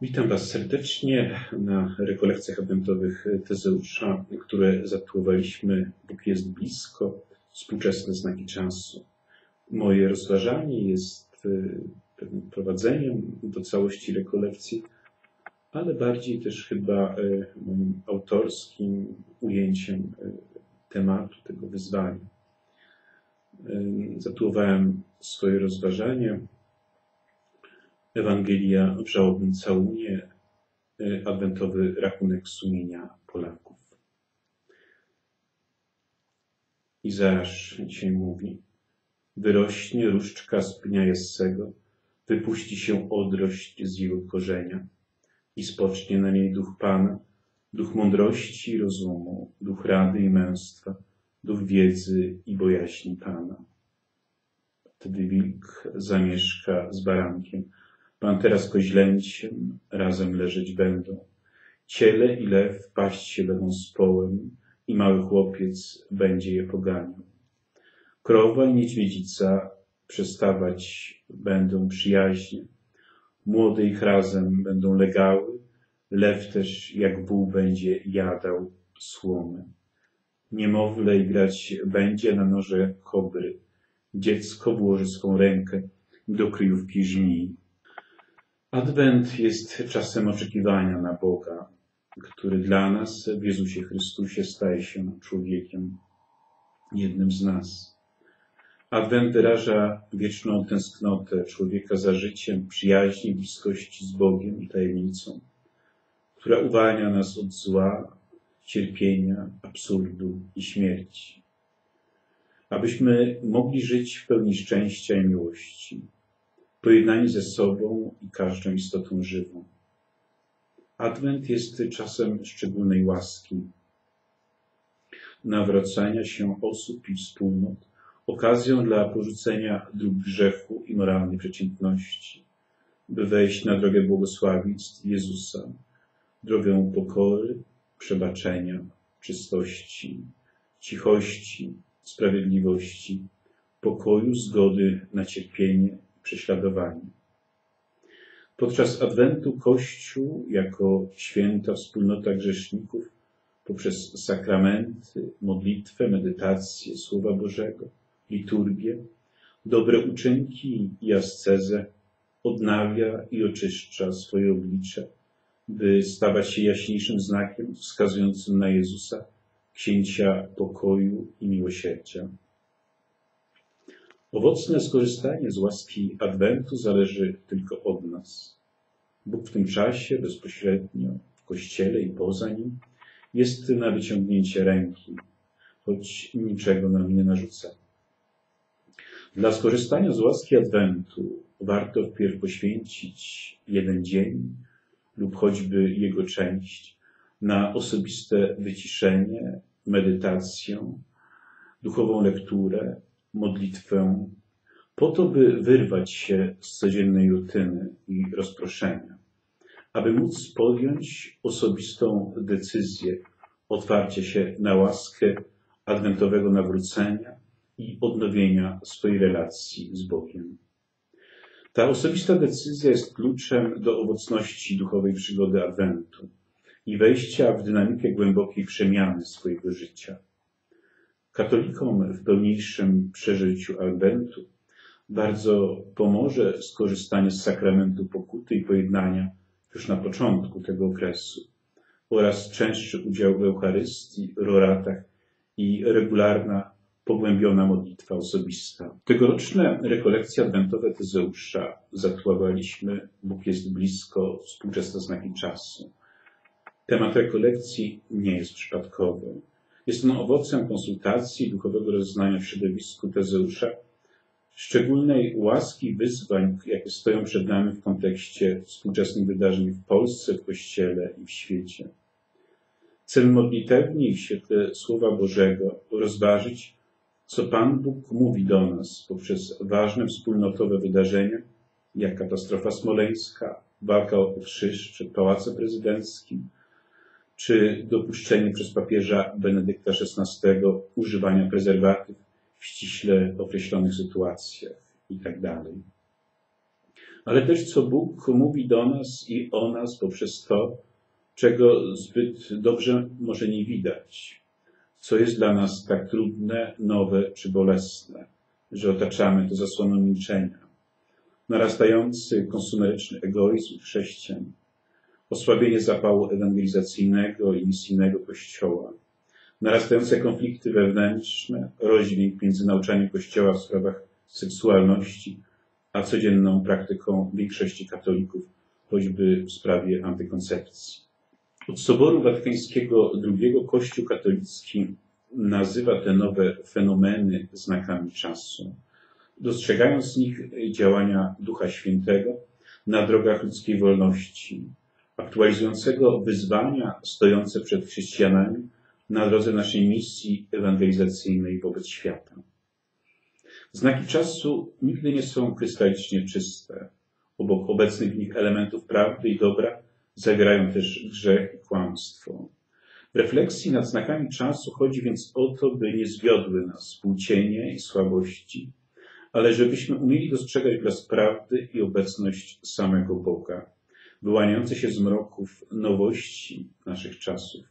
Witam Was serdecznie na rekolekcjach adwentowych Tezeusza, które zatytułowaliśmy Bóg jest blisko, współczesne znaki czasu. Moje rozważanie jest y, pewnym prowadzeniem do całości rekolekcji, ale bardziej też chyba y, moim autorskim ujęciem y, tematu tego wyzwania. Zatytułowałem swoje rozważanie Ewangelia w żałobnym całunie, y, adwentowy rachunek sumienia Polaków. Izajasz dzisiaj mówi, wyrośnie różdżka z pnia Jessego, wypuści się odrość z jego korzenia i spocznie na niej duch Pana, duch mądrości i rozumu, duch rady i męstwa, duch wiedzy i bojaźni Pana. Wtedy wilk zamieszka z barankiem, Pantera z koźlęciem razem leżeć będą. Ciele i lew paść się będą z połem i mały chłopiec będzie je poganiał. Krowa i niedźwiedzica przestawać będą przyjaźnie. Młode ich razem będą legały, lew też jak wół będzie jadał słomy. Niemowlę grać będzie na noże kobry. Dziecko włoży swą rękę do kryjówki żmii. Adwent jest czasem oczekiwania na Boga, który dla nas w Jezusie Chrystusie staje się człowiekiem, jednym z nas. Adwent wyraża wieczną tęsknotę człowieka za życiem, przyjaźni, bliskości z Bogiem i tajemnicą, która uwalnia nas od zła, cierpienia, absurdu i śmierci. Abyśmy mogli żyć w pełni szczęścia i miłości, pojednani ze sobą i każdą istotą żywą. Adwent jest czasem szczególnej łaski, nawracania się osób i wspólnot, okazją dla porzucenia dróg grzechu i moralnej przeciętności, by wejść na drogę błogosławieństw Jezusa, drogę pokory, przebaczenia, czystości, cichości, sprawiedliwości, pokoju, zgody na cierpienie prześladowani. Podczas Adwentu Kościół, jako święta wspólnota grzeszników, poprzez sakramenty, modlitwę, medytację Słowa Bożego, liturgię, dobre uczynki i ascezę, odnawia i oczyszcza swoje oblicze, by stawać się jaśniejszym znakiem wskazującym na Jezusa, księcia pokoju i miłosierdzia. Owocne skorzystanie z łaski Adwentu zależy tylko od nas. Bóg w tym czasie, bezpośrednio, w Kościele i poza nim, jest na wyciągnięcie ręki, choć niczego nam nie narzuca. Dla skorzystania z łaski Adwentu warto wpierw poświęcić jeden dzień lub choćby jego część na osobiste wyciszenie, medytację, duchową lekturę, modlitwę, po to, by wyrwać się z codziennej rutyny i rozproszenia, aby móc podjąć osobistą decyzję otwarcia się na łaskę adwentowego nawrócenia i odnowienia swojej relacji z Bogiem. Ta osobista decyzja jest kluczem do owocności duchowej przygody Adwentu i wejścia w dynamikę głębokiej przemiany swojego życia. Katolikom w pełniejszym przeżyciu Adwentu bardzo pomoże skorzystanie z sakramentu pokuty i pojednania już na początku tego okresu oraz częstszy udział w Eucharystii, roratach i regularna, pogłębiona modlitwa osobista. Tegoroczne rekolekcje adwentowe Tezeusza zatytułowaliśmy Bóg jest blisko, współczesne znaki czasu. Temat rekolekcji nie jest przypadkowy. Jest on owocem konsultacji duchowego rozeznania w środowisku Tezeusza, szczególnej łaski wyzwań, jakie stoją przed nami w kontekście współczesnych wydarzeń w Polsce, w Kościele i w świecie. Cel modlitewnie i w świetle Słowa Bożego rozważyć, co Pan Bóg mówi do nas poprzez ważne wspólnotowe wydarzenia, jak katastrofa smoleńska, walka o krzyż przed Pałacem Prezydenckim, czy dopuszczenie przez papieża Benedykta XVI używania prezerwatyw w ściśle określonych sytuacjach itd. Tak ale też co Bóg mówi do nas i o nas poprzez to, czego zbyt dobrze może nie widać, co jest dla nas tak trudne, nowe czy bolesne, że otaczamy to zasłoną milczenia. Narastający konsumeryczny egoizm chrześcijan, osłabienie zapału ewangelizacyjnego i misyjnego Kościoła, narastające konflikty wewnętrzne, rozdźwięk między nauczaniem Kościoła w sprawach seksualności, a codzienną praktyką większości katolików, choćby w sprawie antykoncepcji. Od Soboru Watykańskiego II Kościół katolicki nazywa te nowe fenomeny znakami czasu, dostrzegając z nich działania Ducha Świętego na drogach ludzkiej wolności, aktualizującego wyzwania stojące przed chrześcijanami na drodze naszej misji ewangelizacyjnej wobec świata. Znaki czasu nigdy nie są krystalicznie czyste. Obok obecnych w nich elementów prawdy i dobra zawierają też grzech i kłamstwo. W refleksji nad znakami czasu chodzi więc o to, by nie zwiodły nas płcienie i słabości, ale żebyśmy umieli dostrzegać blas prawdy i obecność samego Boga, wyłaniające się z mroków nowości naszych czasów.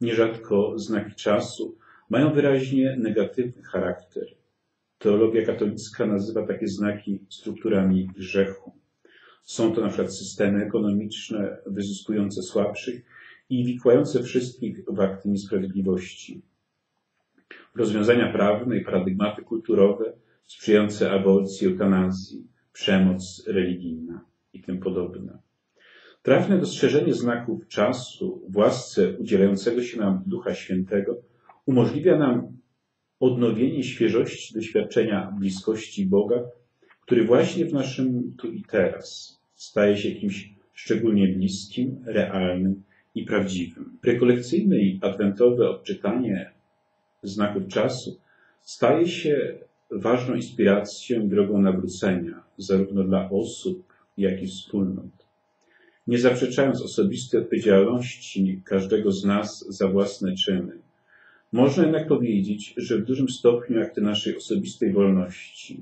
Nierzadko znaki czasu mają wyraźnie negatywny charakter. Teologia katolicka nazywa takie znaki strukturami grzechu. Są to na przykład systemy ekonomiczne wyzyskujące słabszych i wikłające wszystkich w akty niesprawiedliwości. Rozwiązania prawne i paradygmaty kulturowe sprzyjające aborcji, eutanazji, przemoc religijna i tym podobne. Trafne dostrzeżenie znaków czasu w łasce udzielającego się nam Ducha Świętego umożliwia nam odnowienie świeżości doświadczenia bliskości Boga, który właśnie w naszym tu i teraz staje się kimś szczególnie bliskim, realnym i prawdziwym. Rekolekcyjne i adwentowe odczytanie znaków czasu staje się ważną inspiracją drogą nawrócenia, zarówno dla osób, jak i wspólnot. Nie zaprzeczając osobistej odpowiedzialności każdego z nas za własne czyny, można jednak powiedzieć, że w dużym stopniu akty naszej osobistej wolności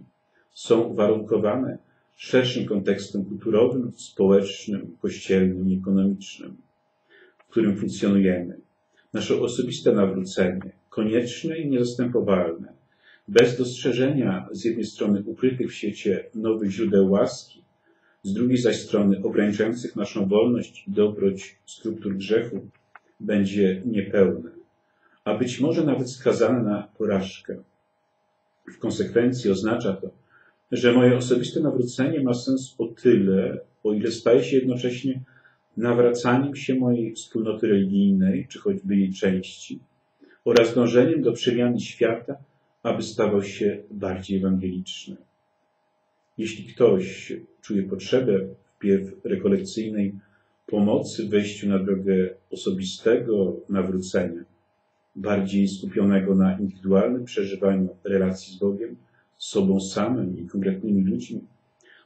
są uwarunkowane szerszym kontekstem kulturowym, społecznym, kościelnym i ekonomicznym, w którym funkcjonujemy. Nasze osobiste nawrócenie, konieczne i niezastępowalne, bez dostrzeżenia z jednej strony ukrytych w świecie nowych źródeł łaski, z drugiej zaś strony ograniczających naszą wolność i dobroć struktur grzechu, będzie niepełne, a być może nawet skazane na porażkę. W konsekwencji oznacza to, że moje osobiste nawrócenie ma sens o tyle, o ile staje się jednocześnie nawracaniem się mojej wspólnoty religijnej, czy choćby jej części, oraz dążeniem do przemiany świata, aby stawał się bardziej ewangeliczny. Jeśli ktoś czuje potrzebę wpierw rekolekcyjnej pomocy w wejściu na drogę osobistego nawrócenia, bardziej skupionego na indywidualnym przeżywaniu relacji z Bogiem, z sobą samym i konkretnymi ludźmi,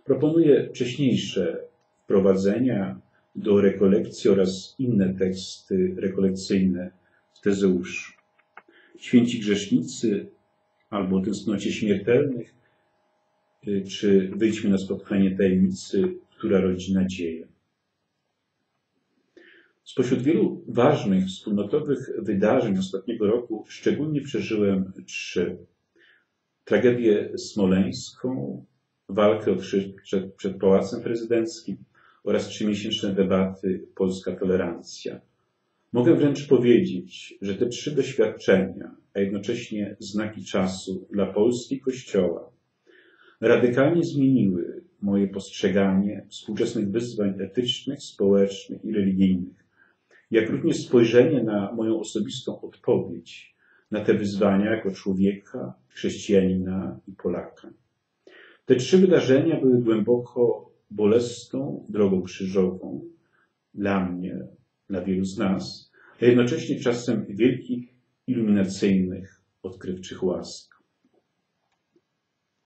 proponuję wcześniejsze wprowadzenia do rekolekcji oraz inne teksty rekolekcyjne w Tezeuszu. Święci grzesznicy albo o tęsknocie śmiertelnych, czy wyjdźmy na spotkanie tajemnicy, która rodzi nadzieję. Spośród wielu ważnych wspólnotowych wydarzeń ostatniego roku szczególnie przeżyłem trzy. Tragedię smoleńską, walkę o krzyż przed, przed Pałacem Prezydenckim oraz trzymiesięczne debaty Polska Tolerancja. Mogę wręcz powiedzieć, że te trzy doświadczenia, a jednocześnie znaki czasu dla Polski Kościoła, radykalnie zmieniły moje postrzeganie współczesnych wyzwań etycznych, społecznych i religijnych, jak również spojrzenie na moją osobistą odpowiedź na te wyzwania jako człowieka, chrześcijanina i Polaka. Te trzy wydarzenia były głęboko bolesną drogą krzyżową dla mnie, dla wielu z nas, a jednocześnie czasem wielkich, iluminacyjnych, odkrywczych łask.